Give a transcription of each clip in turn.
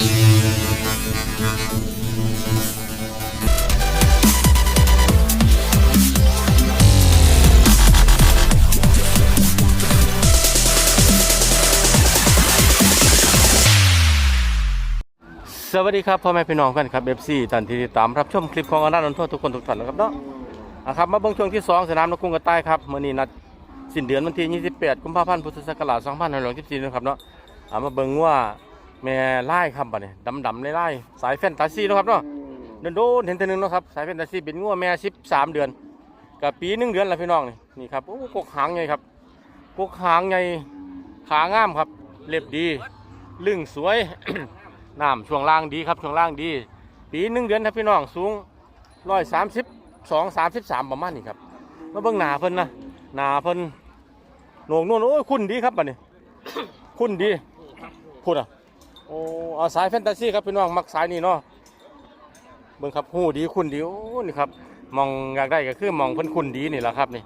สวัสดีครับพ่อแม่พี่น้องกันครับ FC ท่านที่ติดตามรับชมคลิปของอนันต์นนททุกคนทุกท่านนะครับเนาะอะครับมาเบิ่งช่วงที่ 2 สนามนกกรุงกระต่ายครับเมื้อนี้นัดสิ้นเดือนวันที่ 28 กุมภาพันธ์พุทธศักราช2564นะครับเนาะอะมาเบิ่งว่า แม่ไล่ครับบัดนี้ดำๆไล่ๆสายแฟนตาซีเนาะครับเนาะโดนๆเห็นแต่หนึงเนาะครับสายแฟนตาซีเป็นงัวแม่13เดือนกับปีหนึ่งเดือนแล้วพี่น้องนี่นี่ครับโอ้กกหางใหญ่ครับกกหางใหญ่ขางามครับเล็บดีลึงสวยน้ำช่วงล่างดีครับช่วงล่างดี ปีหนึ่งเดือนครับพี่น้องสูงร้อยสามสิบสองสามสิบสามประมาณนี้ครับมาเบิ่งหนาเพิ่นนะหนาเพิ่นโหนงนู่นโอ้ยคุณดีครับบัดนี้ คุณดีพูดอะ โอ้เอาสายแฟนตาซีครับพี่น้องมักสายนี้เนาะเบิ่งครับหูดีคุณดีโอ้นี่ครับมองอยากได้ก็คือมองเพิ่นคุณดีนี่แหละครับนี่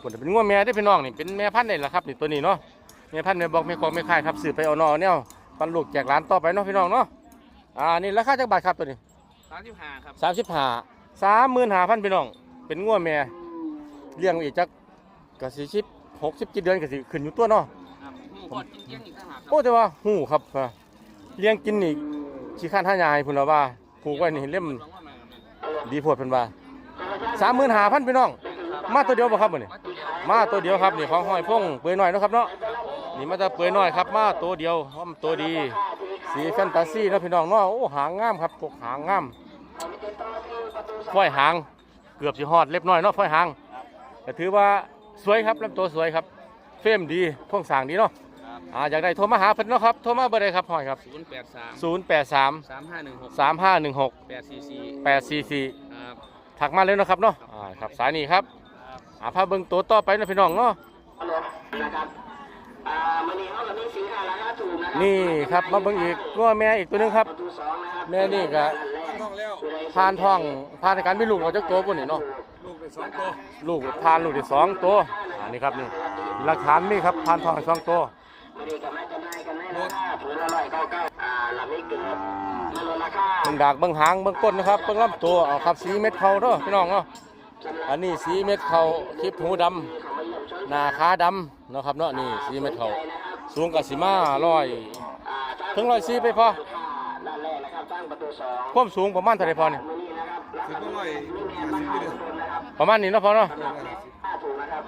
คุณเป็นงัวแม่ได้อพี่น้องนี่เป็นแม่พันธุ์นี่แหละครับนี่ตัวนี้เนาะแม่พันธุ์แม่บอกแม่กองแม่ค่ายครับสืบไปเอานอเนี่ยปันลูกแจกร้านต่อไปเนาะพี่น้องเนาะอ่านี่ราคาจักบาทครับตัวนี้สามสิบห้าครับสามสิบห้าสามหมื่นห้าพันพี่น้อง เป็นงัวแม่เลี้ยงอีกจักกสิชิบหกสิบเจ็ดเดือนกสิขึ้นอยู่ตัวเนาะครับหมูกอดเกี้ยงๆอีกต่างหากครับโอ้แต่ว่าหูครับอ่า เลี้ยงกินนี่ขี้ข้านท่ายายพุ่นละว่าผูกไว้นี่เล่มดีโพดเพิ่นว่าสามหมื่นหาพันพี่น้อง มาตัวเดียวบ่ครับมื้อนี้ว่มาตัวเดียวครับนี่ของห้อยพงเปื่อยหน่อยเนาะครับเนาะนี่มาจะเปื่อยหน่อยครับ มาตัวเดียวหอมตัวดี สีแฟนตาซีเนาะพี่น้องเนาะโอ้หางงามครับพวกหางงามฝ้อยหางเกือบสิฮอดเล็บน้อยเนาะฝ้อยหางก็ถือว่าสวยครับลำตัวสวยครับ เฟรมดีพ่วงสางดีเนาะ อ่าอยากได้โทรมาหาเพิ่นเนาะครับโทรมาเบอร์ใดครับห้อยครับ ศูนย์แปดสาม083 สามห้าหนึ่งหก3516 แปดสี่สี่844ครับ ถักมาเลยเนาะครับเนาะอ่าครับสายนี้ครับครับหาพาเบิ่งตัวต่อไปเนาะพี่น้องเนาะนะครับอ่ามันนี่เขากับนี่สีหน้าราคาถูกนะครับนี่ครับมาเบิ่งอีกงัวแม่อีกตัวหนึงครับ ประตูสองนะครับแม่นี่ก็ผ่านท้องผ่านการมีลูกเอาจักตัวปุ่นนี่เนาะ ลูกเป็นสองตัวลูกผ่านลูกที่สองตัวอันนี้ครับนี่หลักฐานนี่ครับผ่านท้องสองตัว มันนี่กับแม่จะได้กันได้ราคาผืนละร้อยเบิ่งดากเบิ่งหางเบิ่งก้นนะครับเบิ่งลำตัวเอาครับสีเม็ดเขาเด้อพี่น้องเนาะอันนี้สีเม็ดเขาคลิปหูดำหน้าขาดำนะครับเนาะนี่สีเม็ดเขาสูงกับสีมาร้อยถึงร้อยสีไปพอความสูงประมาณเท่าไรพอเนี่ยประมาณนี้เนาะพอเนาะ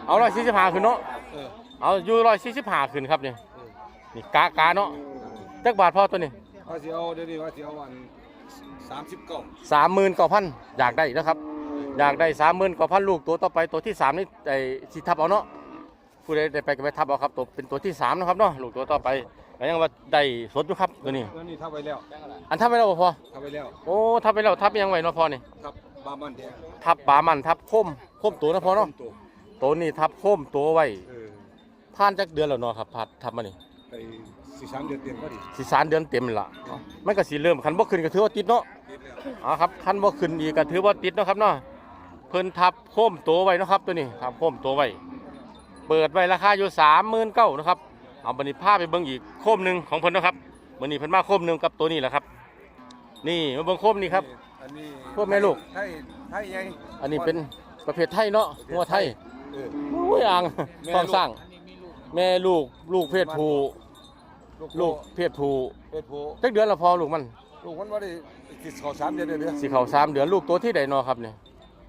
เอาร้อยสี่สิบห้าขึ้นเนาะเอาอยู่ร้อยสี่สิบห้าขึ้นครับเนี่ย นี่กากาเนาะจักบาทพอตัวนี้ว่าสิเอาเดี๋ยวนี้ว่าสิเอาวันสามสิบเก้าสามหมื่นกว่าพันอยากได้นะครับ อยากได้สามหมื่นกว่าพันลูกตัวต่อไปตัวที่สามนี่ไอ้สิทับเอาเนาะผู้ใดได้ไปก็ไปทับเอาครับตัวเป็นตัวที่สามนะครับเนาะลูกตัวต่อไปก็ยังว่าได้สดอยู่ครับตัวนี้ แล้วนี่ทับไปแล้วอันทับไปแล้วบ่พอทับไปแล้วโอ้ทับไปแล้วทับยังไงเนาะพอนี่ทับบ้ามันแดงทับปลามันทับโคมโคมตัวนะพอเนาะตัวตัวนี้ทับโคมตัวไว้เออผ่านจักเดือนแล้วเนาะครับพัดทับมานี่ ไปสี่สามเดือนเต็มก็ดีสิสามเดือนเต็มละเนาะมันก็สิเริ่มคันบ่ขึ้นก็ถือว่าติดเนาะติดแล้วอ๋อครับคันบ่ขึ้นอีกก็ถือว่าติดเนาะครับเนาะเพิ่นทับโคมตัวไว้เนาะครับตัวนี้ทับโคมตัวไว้เปิดไว้ราคาอยู่39,000นะครับเอาบัดนี้พาไปเบิ่งอีกโคมหนึงของเพิ่นเนาะครับมื้อนี้เพิ่นมาโคมหนึงกับตัวนี้แหละครับ นี่มาเบิ่งโคมนี้ครับ อันนี้พวกแม่ลูก ไทยไทยใหญ่อันนี้เป็นประเภทไทยเนาะงัวไทยเออ โอ้ยอ่างแม่ต้องสร้าง แม่ลูกลูกเพศผู้ ลูกลูกเพศผู้เป็ดโพจักเดือนละพอลูกมัน ลูกมันว่าได้ติดเขาสามเดือนเดือนเดือนสิเข้าสามเดือนลูกตัวที่ใดเนาะครับเนี่ย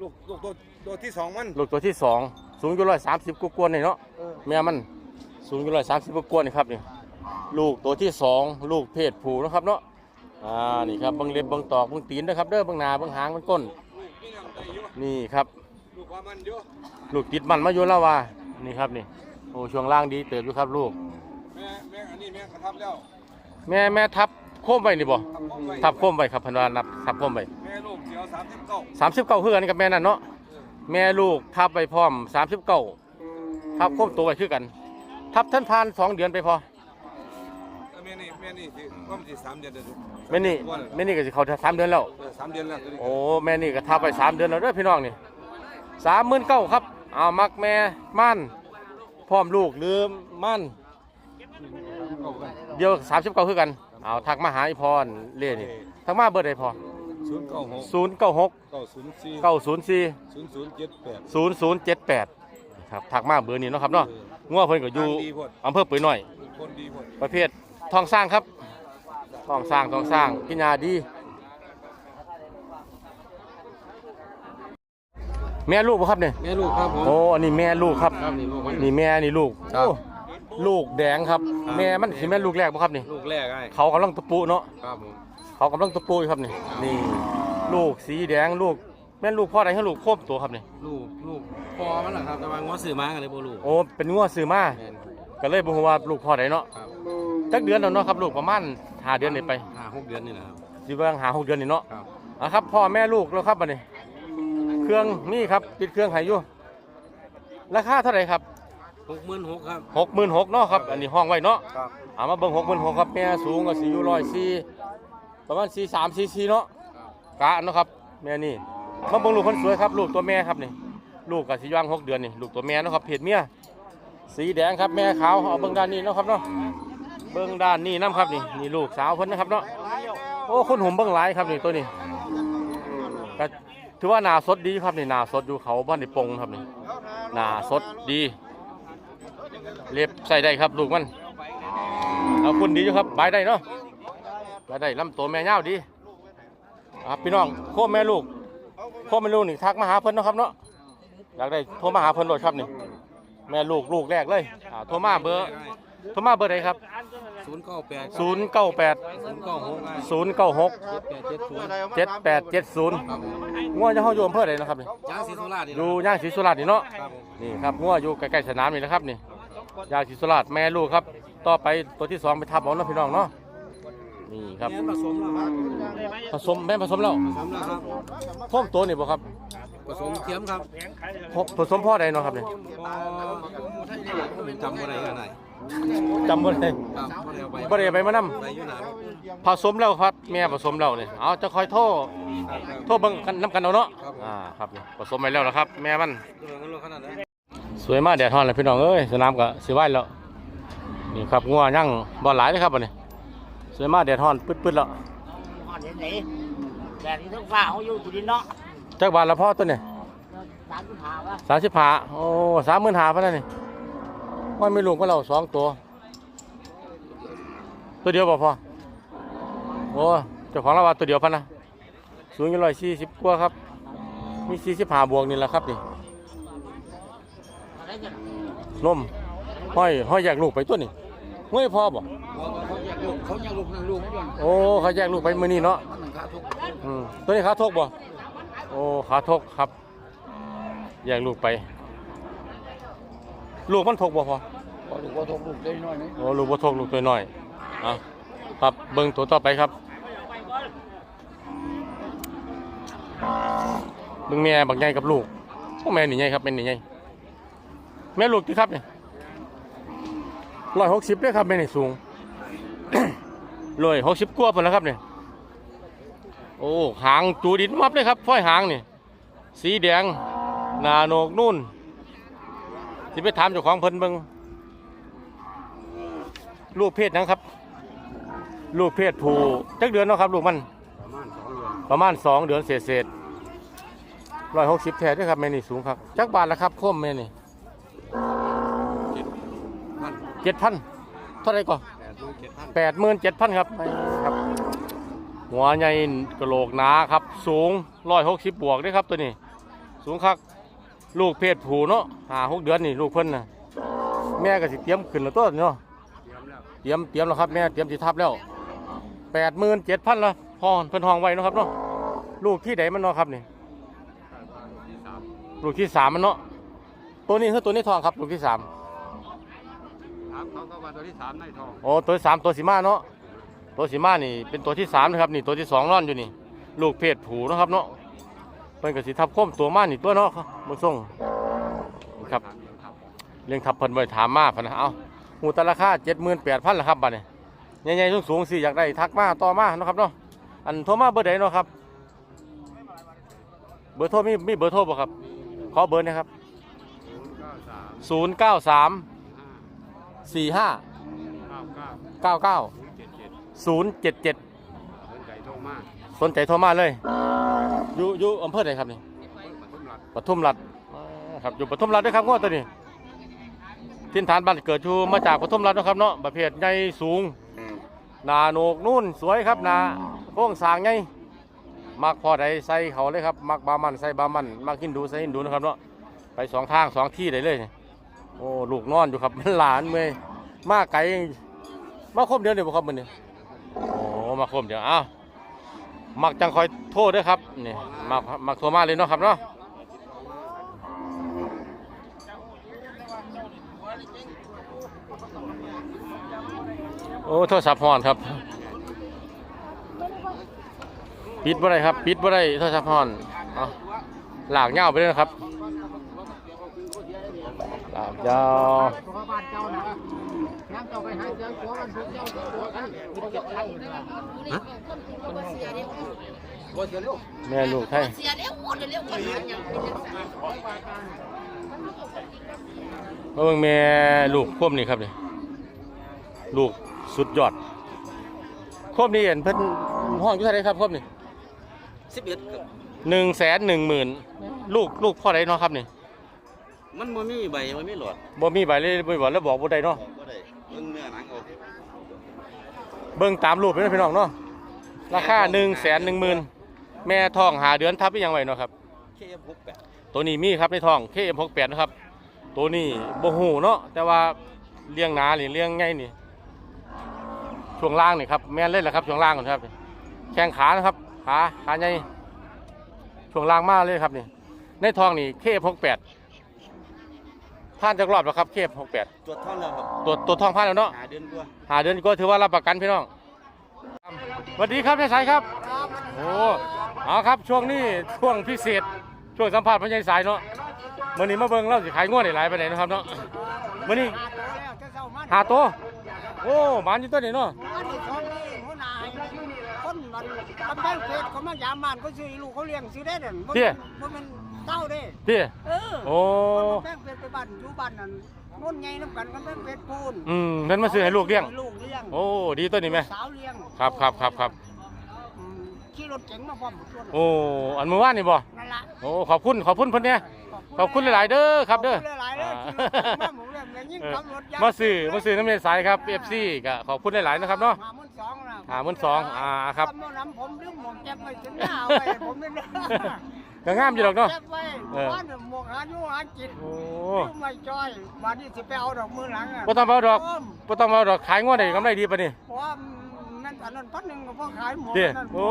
ลูกลูกตัวตัวที่สองมันลูกตัวที่สองสูงอยู่ร้อยสามสิบกว่าๆนี่เนาะเออแม่มันสูงอยู่ร้อยสามสิบกว่าๆนี่ครับนี่ลูกตัวที่สองลูกเพศผู้นะครับเนาะอ่านี่ครับเบังเล็บเบังตอกเบังตีนนะครับเด้อเบังหนาเบังหางเบังก้นนี่ยังได้อยู่นี่ครับ ลูกว่ามันเยอะลูกติดมันมาอยู่แล้วว่านี่ครับนี่โอ้ช่วงล่างดีเติบอยู่ครับลูก แม่แม่อันนี้แม่กระทับแล้วแม่แม่ทับโค้มไว้นี่บ่ทับเข้าไปทับโค้มไว้ครับเพนว่านับทับโค้มไว้แม่ลูกเสียวสามสิบเก้าสามสิบเก้าคือกันกับแม่นั่นเนาะแม่ลูกทับไปพร้อมสามสิบเก้าทับโค้มตัวไว้คือกัน ทับท่านพานสองเดือนไปพอแม่นี่แม่นี่สิว่ามันสิสามเดือนเดือนแม่นี่แม่นี่ก็สิเขาสามเดือนแล้ว เออสามเดือนแล้วตัวนี้โอ้แม่นี่ก็ทับไปสามเดือนแล้วเด้อพี่น้องนี่สามหมื่นเก้าครับ เอามักแม่ม่านพร้อมลูกหรือม่าน เข้ากันเดียวสามสิบเก้าคือกันเอาทักมาหาอีพรเล่นี่ทักมาเบอร์ใดพอศูนย์เก้าหกศูนย์เก้าหกเก้าศูนย์สี่เก้าศูนย์สี่ศูนย์ศูนย์เจ็ดแปดศูนย์ศูนย์เจ็ดแปดครับทักมาเบอร์นี้เนาะครับเนาะงัวเพิ่นก็อยู่ดีพดอำเภอปุ๋ยหน่อย คนดีพดประเภททองสร้างครับทองสร้างทองสร้างกินยาดี แม่ลูกบ่ครับเนี่ยแม่ลูกครับผมโอ้อันนี้แม่ลูกครับ ครับนี่ลูกมันนี่แม่นี่ลูกครับ โอ้ ลูกแดงครับ ครับ แม่มันสิแม่ลูกแรกบ่ครับนี่ ลูกแรกไอ้เขากำลังตะปูเนาะครับผมเขากำลังตะปูอยู่ครับนี่นี่ ลูกสีแดงลูกแม่นลูกพ่อใดให้ลูกโคบตัวครับนี่ลูกลูกพอมันเหรอครับแต่ว่าง้อซื้อมากันเลยบ่ลูกโอ้เป็นงัวซื้อมาแม่นก็เลยบ่ฮู้ว่าลูกพ่อใดเนาะครับจักเดือนแล้วเนาะครับลูกประมาณห้าเดือนนี่ไปห้าหกเดือนนี่แหละครับสิเบิ่งหาหกเดือนนี่เนาะ ครับอะครับพ่อแม่ลูกแล้วครับบัดนี้ เครื่องนี่ครับติดเครื่องให้อยู่ราคาเท่าไหร่ครับ หกหมื่นหกครับ66,000เนาะครับ อันนี้ห้องไว้เนาะครับเอามาเบิ่ง66,000ครับแม่สูงก็สิอยู่104ประมาณ43 44เนาะกะเนาะครับแม่นี่มาเบิ่งลูกคนสวยครับ ลูกตัวแม่ครับนี่ลูกก็สิย่างหกเดือนนี่ลูกตัวแม่เนาะครับเพศเมียสีแดงครับแม่ขาวเอาเบิ่งด้านนี้เนาะครับเนาะเบิ่งด้านนี้นํครับนี่นี่ลูกสาวเพิ่นนะครับเนาะโอ้คนหุ่มเบิ่งหลายครับนี่ตัวนี้ก็ถือว่าหนาสดดีครับนี่หนาสดอยู่เขาบ้านในปงครับนี่หนาสดดี เล็บใส่ได้ครับลูกมันเอาคุณดีอยู่ครับบายได้เนาะบายได้ลำตัวแม่ยาวดีครับพี่น้องโคแม่ลูกโคแม่ลูกนี่ทักมาหาเพิ่นเนาะครับเนาะอยากได้โทรมาหาเพิ่นโดดครับนี่แม่ลูกลูกแรกเลยอ่าโทรมาเบอร์โทรมาเบอร์ใดครับศูนย์เก้าแปด0 9 8ศูนย์เก้าหก0 9 6เจ็ดแปดเจ็ดศูนย์7 8 7ครับผม0งัวจะเฮาอยู่อำเภอใดนะครับนี่ยางศรีสุราษฎร์นี่อยู่ย่างศรีสุราษฎร์นี่เนาะครับผมนี่ครับงัวอยู่ใกล้ๆสนามนี่นะครับนี่ ย่างศรีสุราษฎร์แม่ลูกครับ ต่อไปตัวที่สองไปทับเอาเนาะพี่น้องเนาะนี่ครับแม่นผสมแล้วครับผสมแม่นผสมแล้วผสมแล้วครับพ่อมตัวนี่บ่ครับผสมเทียมครับพ่อผสมพ่อใดเนาะครับนี่พอผมจำบ่ได้กันไหนจำบ่ได้ครับบ่ได้เอาไปบ่ได้เอาไปมานำได้อยู่หนาครับผสมแล้วครับแม่ผสมแล้วนี่เอาจะคอยโทษโทษเบิ่งกันน้ำกันเอาเนาะครับอ่าครับนี่ผสมไปแล้วนะครับ แม่มันตัวเงินรถขนาดนั้น สวยมากแดดฮ้อนเลยพี่น้องเอ้ยสนามก็สิไหวแล้วนี่ครับงัวยั่งบ่หลายเลยครับบัดนี้สวยมากแดดฮ้อนปึ๊ดๆแล้วหอดเห็นไหนแต่ที่ทั้งฟ้าเขาอยู่จุดินเนาะจักบาทละพ่อตัวเนี่ยสามสิบห้าวะสามสิบห้าโอ้สามหมื่นห้าพันนั่นนี่มันมีลูกก็เราสองตัว ตัวเดียวบ่พอโอ้เจ้าของเราว่าตัวเดียวพันนะสูงอยู่ร้อยสี่สิบกว่าครับ มีสี่สิบห้าบวกนี่แหละครับนี่อะไรกัน นมห้อยห้อยแยกลูกไปตัวนี่เมื่อพอบ่เขาอยากลูกเขาอยากลูกนั่งลูกไม่ยอมโอ้เขาแยกลูกไปมื้อนี้เนาะมันขาทุกอืมตัวนี้ขาทกบ่โอ้ขาทกครับ แยกลูกไป ลูกมันทกบ่พอพอลูกว่าทุกลูกได้น้อยนึงโอ้ลูกบ่ทกลูกตัวน้อยอะครับเบิ่งตัวต่อไปครับเบิ่งแม่บักใหญ่กับลูกโอ้แม่นี่ใหญ่ครับแม่นี่ใหญ่ แม่ลูกที่ครับเนี่ยร้อยหกสิบเลยครับแม่นี่สูงร้อยหกสิบกว่าพุ่นแล้วครับเนี่ยโอ้หางจูดินมับเลยครับฝ้อยหางนี่สีแดงหนาโนกนุ่นสิไปถามเจ้าของเพิ่นเบิงลูกเพศนะครับ ลูกเพศผูจักเดือนเนาะครับลูกมันประมาณสองเดือนประมาณสองเศษเศษร้อยหกสิบแท้ด้วยครับแม่นี่สูงครับจักบาทละครับคมแม่นี่ เจ็ดพันเท่าไหรก่อนแปดลูกเจ็ดพันแปดหมื่นเจ็ดพันครับครับ หัวใหญ่กระโหลกหนาครับ สูงร้อยหกสิบบวกด้วยครับตัวนี้ สูงครับลูกเพศผู้เนาะหาหกเดือนนี่ลูกเพิ่นนะแม่ก็สิเตรียมขึ้นแล้วตัวเนาะเตรียมเตรียมแล้วครับแม่เตรียมสิทับแล้วแปดหมื่นเจ็ดพันละพอเพิ่นห้องไว้เนาะครับเนาะลูกที่ไหนมันเนาะครับนี่ลูกที่สามมันเนาะตัวนี้คือตัวนี้ทองครับลูกที่สามถาม เขาก็ว่าตัวที่สามในทองโอ้ตัวที่สามตัวสีมาเนาะตัวสีมานี่เป็นตัวที่สามนะครับนี่ตัวที่สองนอนอยู่นี่ ลูกเพศผูนะครับเนาะเพิ่นก็สิทับโค้มตัวมานี่ตัวเนาะครับเบิ่งส่งครับเลี้ยงทับเพิ่นไว้ถามมาพนะเอาหูตราคาเจ็ดหมื่นแปดพันละครับบัดนี้ใหญ่ๆสูงๆสิอยากได้ทักมาต่อมานะครับเนาะอันโทรมาเบอร์ใดเนาะครับ เบอร์โทรมีมีเบอร์โทรบ่ครับขอเบอร์นะครับศูนย์เก้า สามศูนย์เก้าสามสี่ห้าเก้าเก้าเก้าเก้าเจ็ดเจ็ดศูนย์เจ็ดเจ็ดสนใจโทรมาสนใจโทรมาเลยอยู่อยู่อำเภอไหนครับนี่ปทุมรัฐปทุมรัฐอ่าครับอยู่ปทุมรัฐด้วยครับงวดตัวนี้ทินฐานบ้านเกิดชูมาจากปทุมรัฐเนาะครับเนาะประเภทใหญ่สูงหนาโหนกนู่นสวยครับหนาโค้งสร้างใหญ่มักพอใดใส่เขาเลยครับ มักบามันใส่บามัน มักหินดูใส่หินดูนะครับเนาะไปสองทางสองที่ได้เลยนี่ โอ้ลูกนอนอยู่ครับมันหลานเมยมาไกลมาครบเดือนเดียวครับมันเนี่โอ้มาครบเดียวอ้าวมักจังคอยโทษด้วยครับนี่มักมักโทรมาเลยเนาะครับเนาะโอ้โทรศัพท์ฮอนครับ ปิดบ่ได้ครับ ปิดบ่ได้โทรศัพท์ฮอนเอหลากยาไปเลยนะครับ หลากยาบ้านเจ้านะน้ำเจ้าไปหาเจ้าตัวมันพวกเจ้าตัวกันมีเก็บไข่แม่ลูกไทยเสียเร็วหมดเร็วหมดอย่างเป็นจังซั่นมาเบิ่งแม่ลูกควบนี่ครับนี่ลูกสุดยอดควบนี่เห็นเพิ่นห้องอยู่เท่าไรครับควบนี่สิบเอ็ดหนึ่งแสนหนึ่งหมื่นลูกลูกพ่อใดเนาะครับนี่ มันบ่มีใบมันมีหลอดบ่มีใบเลยบ่มีบอกแล้วบอกบ่ได้เนาะ บ่ได้เบิ่งเนื้อหนังออกเบิ่งตามรูปไปนะพี่น้องเนาะ ราคาหนึ่งแสนหนึ่งหมื่นแม่ทองหาเดือนทับไปยังไงเนาะครับ เคฟหกแปดตัวนี้มีครับในทอง KM68 นะครับ ตัวนี้บ่หูเนาะแต่ว่าเลี้ยงหนาหรือเลี้ยงไงนี่ ช่วงล่างนี่ครับแม่นเล่นแหละครับช่วงล่างก่อนครับ แข้งขานะครับขาขาใหญ่ช่วงล่างมากเลยครับนี่ในทองนี่ KM68 ผ่านจากรอบแล้วครับ KM68 ตรวจท้องแล้วครับตัวตัวทองผ่านแล้วเนาะหาเดือนกว่าหาเดือนก็ถือว่ารับประกันพี่น้องสวัสดีครับนายสายครับโอ้เอาครับช่วงนี้ช่วงพิเศษช่วงสัมภาษณ์พญายสายเนาะมื่อนี้มาเบิ่งเราสิขายงวดได้หลายไปไหนใดเนาะครับเนาะมื่อนี้หาตัวแล้วจะเศร้ามันหาตัวโอ้หมานอยู่ตัวนี้เนาะ อันนี้คนนี่หัวหน้าให้ คนมันกำแพงเพชรเขามายามบ้านเขาซื้อลูกเขาเลี้ยงซื้อได้เด่นบ่แม่นบ่แมันเต้าเด้พี่เออโอ้กำแพงเพชรไปบ้านอยู่บ้านนั่นนุ่นไงน้ำกันกำแพงเพชรพูนอืมเพิ่นมาซื้อให้ลูกเลี้ยงลูกเลี้ยงโอ้ดีตัวนี้ไหม สาวเลี้ยงครับครับครับครับ อืมขี่รถเก๋งมาพร้อมชวนโอ้อันเมื่อวานนี่บ่นั่นล่ะโอ้ขอบคุณขอบคุณเพิ่นเนี่ยขอบคุณหลายๆเด้อครับเด้อขบณหลายๆเด้อขี่รถเก๋งมาหมูเลี้ยงเลยยิ่งเออขับรถยกมาซื้อมาซื้อน้ำเนยสายครับ FC ก็ขอบคุณหลายๆนะครับเนาะหาหมื่นสองนะหาหมื่นสองอ่าครับตำน้ำผมลืมหมวกแก๊ปไว้ถึงหน้าไว้ผมไม่ได้ก็งามอยู่ดอกเนาะแก๊ปไว้เออบ้านเนี่ยหมวกหาอยู่หาจิตโอ้ลืมไม่จ้อยบ้านนี้สิไปเอาดอกมือหลังอะบ่ต้องเอาดอกต้มบ่ต้องเอาดอกขายงวดได้กำไรดีปะนี่เพราะว่านั่นอันนั้นพันหนึ่งก็พอขายหมวกเด้นั่นโอ้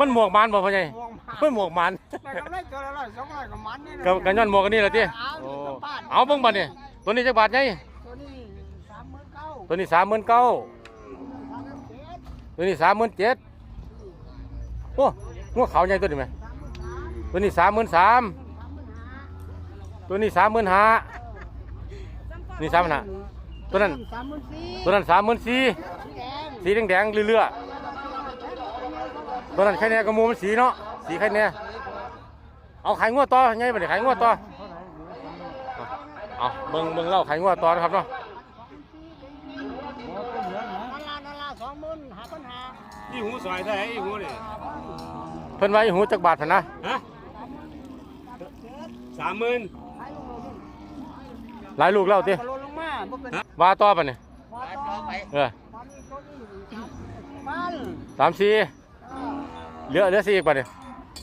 มันหมวกมันบ่พ่อใหญ่หมวกมันหมวกมันแต่กำไรตัวละร้อยสองร้อยกับมันนี่นะกับกันย้อนหมวกอันนี้ล่ะติเอาโอ้ที่สัมภษณ์เอาเบิ่งบัดนี่ ตัวนี้จักบาทใหญ่ตัวนี้สามหมื่นเก้าตัวนี้39,000สามหมื่นเจ็ดตัวนี้37,000โอ้งัวขาวใหญ่ตัวนี้ไหมตัวนี้33,000ตัวนี้35,000นี่35,000ตัวนั้นสามหมื่นสี่ตัวนั้น34,000สีแดงสีแดงๆเรื่อยๆตัวนั้นไข่แน่กระมูมันสีเนาะสีไข่แน่เอาไข่งวดต่อไงบัดนี้ไข่งวดต่อ เอาเบิ่งเบิ่งเล่าไข่งวดต่อนะครับเนาะนั่นละนั่นละสองหมื่นหาปัญหาอีหูซอยเท่าไหร่อีหูนี่เพิ่นไว้หูจักบาทพันนะฮะสามหมื่นหลายลูกแล้วติก็ลดลงมาบ่เป็นว่าต่อปะนี่พอต่อไปเออตอนนี้ตัวนี้บ้านสามสี่เหลือเหลือสี่อีกปะนี่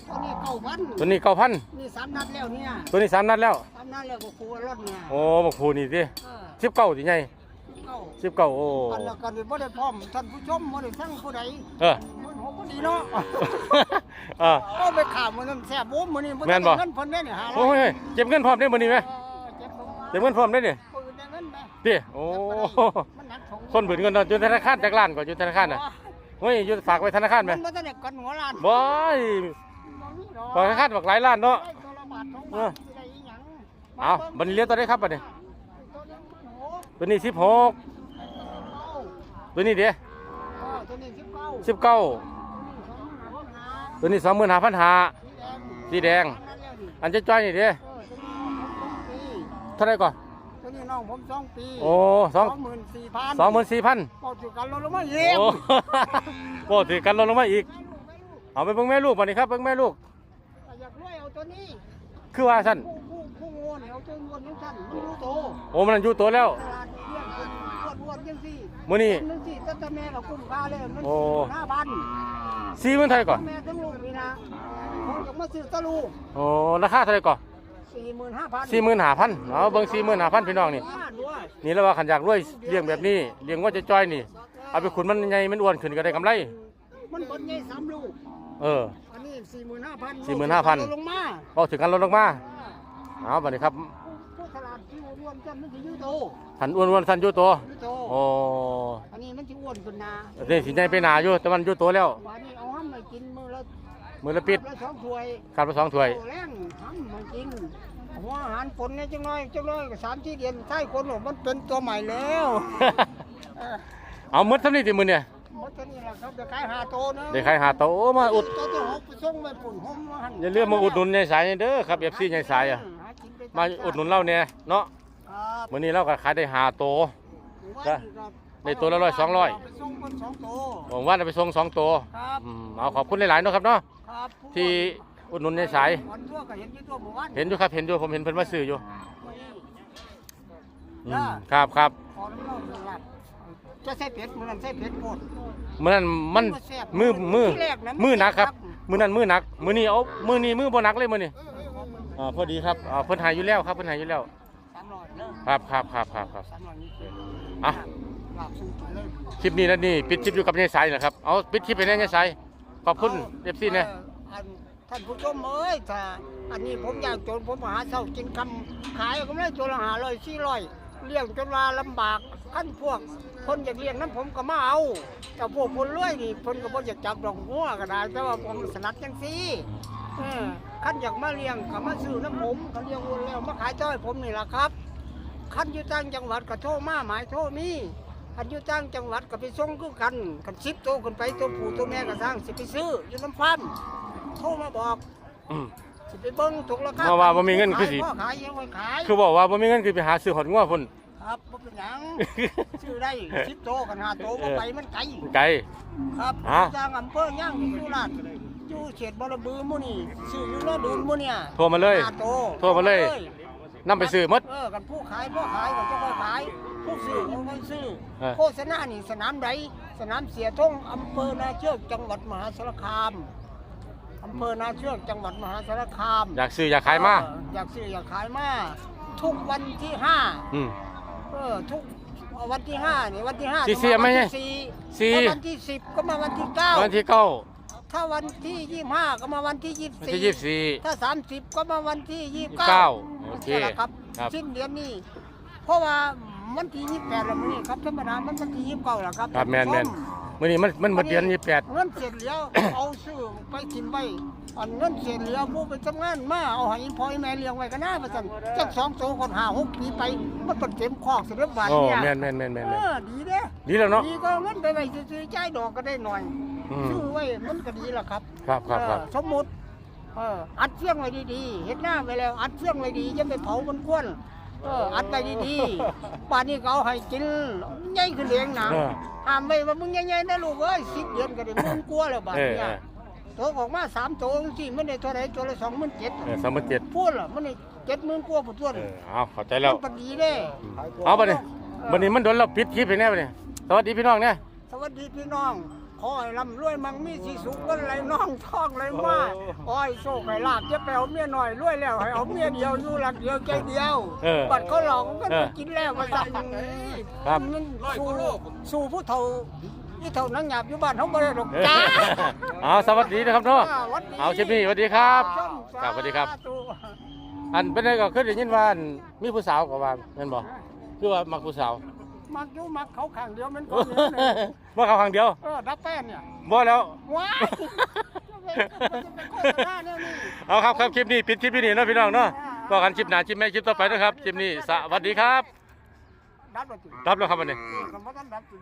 ตัวนี้เก้าพันตัวนี้เก้าพันนี่สามนัดแล้วเนี่ยตัวนี้สามนัดแล้วสามนัดแล้วก็ครูรถเนี่ยโอ้บักผูนี่สิเออสิบเก้าสิไงเก้าสิบเก้าโอ้อันละกันบ่ได้พร้อมท่านผู้ชมบ่ได้ฟังผู้ใดเออมันโหก็ดีเนาะเออโอ้ไปข่าวมันนั่นแซ่บโอ้มื้อนี้แม่นบ่เงินเพิ่นได้นี่หาโอ้ยเก็บเงินพร้อมได้มื้อนี้ไหมเจ็บผมเก็บเงินพร้อมได้นี่ปืนได้เงินไหมติโอ้มันหนักถงคนบืนเงินเนาะอยู่ธนาคารจากล้านก่อนอยู่ธนาคารน่ะเฮ้ยอยู่ฝากไว้ธนาคารไหมมันบ่ทันได้กันหัวล้านบ่ ยบ่มีดอกฝากธนาคารฝากหลายล้านเนาะได้ตัวละบาทสองเอบาอทสิได้อีหยังเอาบัดนี้เหลือตัวได้ครับบัดนี้ ตัวนี้โอ้โหตัวนี้สิบหกเก้าตัวนี้เด้เออตัวนี้สิบเก้าสิบเก้าตัวนี้สองหมื่นห้าพันห้าตัวนี้สองหมื่นห้าพันหาสีแดงสีแดง อันนั้นแล้วนี่อันจะจ้อยนี่เด้เออตัวนี้สองปีเท่าไหรก่อนตตัวนี้น้องผมสองปีโอ้สอง หมื่นสี่พันสองหมื่นสี่พันพอจุกันลดลงมาเยี่ยมโอ้ โหถือกันลดลงมาอีก เอาไปเบิ่งแม่ลูกบ่นี่ครับเบิ่งแม่ลูก ตัวนี้คือว่าสั้นผู้ผู้ผู้งวนเอาตัวงวนนี่ท่านมันรู้โตโอ้มันอยู่ตัวแล้ว ตลาดเลี้ยงคนอ้วนอ้วนยังสี่มื้อนี้นึงสี่ตั้งแต่แม่กับกุ้มค่าเลยมันโอ้ห้าพันสี่หมื่นเท่าไหร่ก่อนแม่ทั้งลูกนี่นะผมจะมาซื้อตะลูกโอ้ราคาเท่าไหร่ก่อนสี่หมื่นห้าพันสี่หมื่นห้าพันเอาเบิ่งสี่หมื่นห้าพันพี่น้องนี่ด้วยนี่แล้วว่าขันอยากรวยเลี้ยงแบบนี้เลี้ยงว่าจะจ้อยนี่ เอาไปขุนมันใหญ่มันอ้วนขึ้นก็ได้กำไร มันบนใหญ่สามลูกเอออันนี้ สี่หมื่นห้าพัน45,000 ลงมาพอถึงกันลดลงมาเอาบัดนี้ครับผู้ตลาดที่อ้วนๆกันมันจะยืดโตทันอ้วนๆทันอยู่ตัวยืดโตโอ้อันนี้มันจะอ้วนขึ้นนานี่สิใหญ่ไปหนาอยู่แต่มันอยู่ตัวแล้ววันนี้เอาห้ำมากินมือละมือละปิดละสองถ้วยขาดไปสองถ้วยโแรงห้ำมากินหัวอาหารผลเนี่ยจังน้อยจังน้อยก็สามที่เดือนใช่คนหรอกมันเป็นตัวใหม่แล้ว เออเอาหมดทำนี่ติมือเนี่ย หมดตัวนี้แหละครับเดี๋ยวขายหาโตนะเดี๋ยวใครหาโตโอ้มาอุดตัวที่หกไปส่งไปปุ่นหอมมาหั่นอย่าลืมมาอุดหนุนในสายเด้อครับเอฟซีในสายอะหกินไปมาอุดหนุนเราเนี่ยเนาะครับมื้อนี้เราก็ขายได้หาโตจ้ะได้ตัวละร้อยสองร้อย ไปส่งคนสองโตผมว่าจะไปส่งสองตัวครับอืมเอาขอบคุณหลายๆเนาะครับเนาะครับที่อุดหนุนในสาย วันทั่วก็เห็นอยู่ตัวหมู่บ้านเห็นอยู่ครับเห็นอยู่ผมเห็นเพิ่นมาซื้ออยู่อืมจ้ะครับครับขอน้ำเล่าหนึ่งลัด จะใส่เป็ดมือนั้นใส่เป็ดโพด มื้อนั้นมันมันบ่แซ่บมือมือที่แรกนะมือหนักครับมันแซ่บมื้อนั้นมือหนักมื้อนี้เอามื้อนี้มือบ่หนักเลยมื้อนี้อ่าพอดีครับอ่าเพิ่นหายอยู่แล้วครับเพิ่นหายอยู่แล้วสามร้อยเด้อครับครับครับครับครับ สามร้อยนี่อะลาบสู้กินเลยคลิปนี้นะนี่ปิดคลิปอยู่กับยายสายนะครับเอาปิดคลิปไปแน่ยายสายขอบคุณ FC เนี่ยอออันท่านผู้ชมเอ้ยถ้าอันนี้ผมอยากจนผมหาเช้ากินคำขายก็ไม่ได้ตัวละหาร้อยสี่ร้อยเลี้ยงจนว่าลำบากขั้นพวก คนอยากเลี้ยงนั้นผมก็มาเอาแต่พวกคนรวยนี่คนก็บ่อยากจับดอกหัวก็ได้ แต่ว่าผมสนัดจังซี่เออขั้นอยากมาเลี้ยงก็มาซื้อน้ำผมก็เลี้ยงวัวแล้วมาขายจ้อยผมนี่แหละครับขั้นอยู่ต่างจังหวัดก็โทรมาหมายโทรมีขั้นอยู่ต่างจังหวัดก็ไปส่งคือกันกันชิปโตขึ้นไปตัวผู้ตัวแม่ก็สร้างสิไปซื้ออยู่น้ำพันโทรมาบอกอืมสิไปเบิ้งถูกราคามาว่าบ่มีเงินคือสิพ่อขายยังไว้ขายคือบอกว่าบ่มีเงินคือไปหาซื้อหอดงัวพุ่น ครับบ่เป็นหยัง ซื้อได้ชิปโตกันหาโตบ่ไปมันไกลไกล ครับอะ จางอำเภอย่างที่สุราษฎร์อยู่เขตบรบือหมู่นี่ซื้ออยู่แล้วดูนหมู่เนี่ยโทรมาเลยหาโตโทรมาเลยนำไปซื้อหมด เออกันผู้ขายผู้ขายก็จะค่อยขาย ผู้ซื้อก็ค่อยซื้อ เออ โฆษณานี่สนามใดสนามเสียทงอำเภอนาเชือกจังหวัดมหาสารคามอำเภอนาเชือกจังหวัดมหาสารคาม อยากซื้ออยากขายมาเอออยากซื้ออยากขายมา ทุกวันที่ห้า อืม เออทุกวันที่ห้าเนี่ยวันที่ห้าที่สี่ต้องไม่วันใช่ที่สี่ สี่ถ้าวันที่สิบก็มาวันที่เก้าวันที่เก้าถ้าวันที่ยี่ห้าก็มาวันที่ยี่วันสี่ที่ยี่สิบสี่ ถ้าสามสิบก็มาวันที่ยี่เก้าโอเคครับครับ สิ้นเดือนนี้ เพราะว่าวันที่ยี่แปดแล้วมื้อนี้ครับธรรมดามันวันที่ยี่เก้าแล้วครับครับแมนแมนส้ มื้อนี้มันมันหมดเดือนยี่แปดเงินเสร็จแล้วเอาซื้อไปกินไปอันเงินเสร็จแล้วผู้ไปทำงานมาเอาให้พ่อให้แม่เลี้ยงไว้ก็น่าประสันจักสองโตคนห้าหกปีไปมันเป็นเต็มคอกเสร็จบาทโอ้เนี่ยแมนแมนแมนแมนเอแม่นอดีเด้ดีแล้วเนาะดีก็เงินไปไว้ซื้อๆจ่ายดอกก็ได้หน่อยอืมซื้อไว้มันก็ดีแหละครับครับครับครับเออสมมุติเอออัดเฟื่องไว้ดีๆเห็ดหน้าไว้แล้ว อัดเฟื่องไว้ดีอย่าไปเผามันควน เอออัดไว้ดีๆป่านนี้เขาเอาให้กินใหญ่ขึ้นเองนะเออห้ามไว้ว่ามึงใหญ่ๆนะลูกเอ้ยสิบเดือนก็ได้หมื่นกว่าแล้วบาทเออเนี่เอยอตัวออกมาสามตัวสิมันได้เท่าไหรตัวละสองหมื่นเจ็ดเออสามหมื่นเจ็ดพูดล่ะมันได้เจ็ดหมื่นกว่าผู้ตัวเอนี่อเอาเข้าใจแล้ว มันก็ดีเด้เอาไปเลยวันนี้มันโดนเราปิดคลิปไปแน่ไปเนี่ยสวัสดีพี่น้องเนี่ย สวัสดีพี่น้อง ขอให้ร่ำรวยมั่งมีสีสุขกันไหลน้องท้องไหลมาขอให้โชคให้ลาบจะไปเอาเมียหน่อยรวยแล้วให้เอาเมียเดียวอยู่หลักเดียวใจเดียวเออบัดเขาหลอกกันเอไปอกินแล้วมาสั่งครับ มันสู่สู่ผู้เฒ่าที่เฒ่านังหยาบอยู่บ้านเขาบ่ได้หรอกเออจ้าเอาสวัสดีนะครับเนาะอ่าวัดดีเอาคลิปนี้สวัสดีครับส้มครับสวัสดีครับาธุอันเป็นไงก็คือได้ยินว่าอันมีผู้สาวก็ว่าแม่นบ่คือว่ามักผู้สาว มักอยู่มักเขาข้างเดียวมันคนเดียวเนี่ยบ่เขาครั้งเดียวเออดับแป้นเนี่ยบ่แล้ว ว้ายมันจะไปโฆษณาเนี่ยนี่เอาครับครับคลิปนี้ปิดคลิปนี้เนาะพี่น้องเนาะบอกกันคลิปหน้าคลิปแม่คลิปต่อไปนะครับคลิปนี้สวัสดีครับดับแล้วจิรับแล้วครับวันนี้คำว่าดับจิ